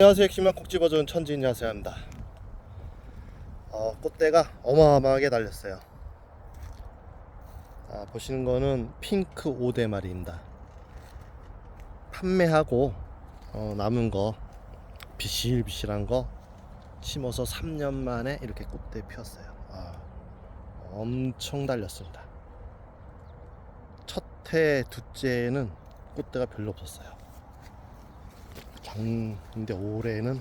안녕하세요. 엑시만 콕 집어준 천지인 야세입니다. 어, 꽃대가 어마어마하게 달렸어요. 아, 보시는 거는 핑크 오대마리입니다. 판매하고 어, 남은 거 비실비실한 거 심어서 3년 만에 이렇게 꽃대 피었어요. 아, 엄청 달렸습니다. 첫 해, 둘째는 꽃대가 별로 없었어요. 작년인데 올해는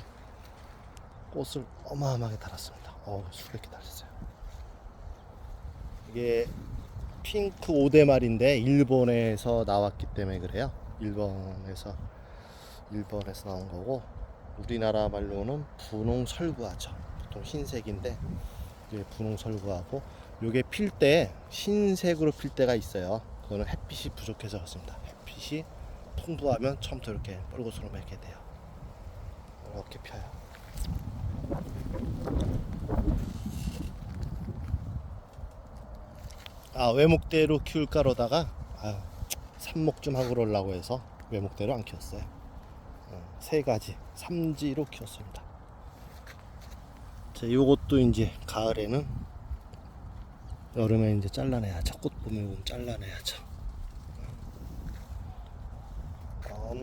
꽃을 어마어마하게 달았습니다. 어, 수백 개 달렸어요. 이게 핑크 오대말인데 일본에서 나왔기 때문에 그래요. 일본에서 일본에서 나온 거고 우리나라 말로는 분홍 설구하죠. 보통 흰색인데 이게 분홍 설구하고 요게 필 때 흰색으로 필 때가 있어요. 그거는 햇빛이 부족해서 그렇습니다. 햇빛이 통부하면 처음부터 이렇게 뻘겋으로 맺게 돼요. 이렇게 펴요. 아 외목대로 키울까로다가 아, 삽목 좀 하고 그러려고 해서 외목대로 안 키웠어요. 어, 세 가지 삼지로 키웠습니다. 자, 요것도 이제 가을에는 여름에 이제 잘라내야죠. 꽃 보면 잘라내야죠.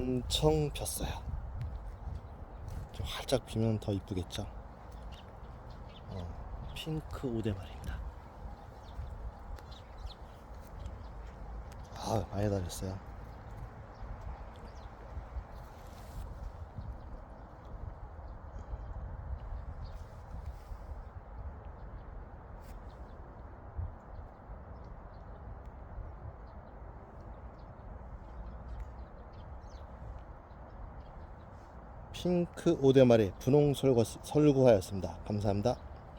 엄청 폈어요. 좀 활짝 피면 더 이쁘겠죠. 어, 핑크 오대말입니다. 아 많이 달렸어요. 핑크 오대마리 분홍 설구, 설구하였습니다. 감사합니다.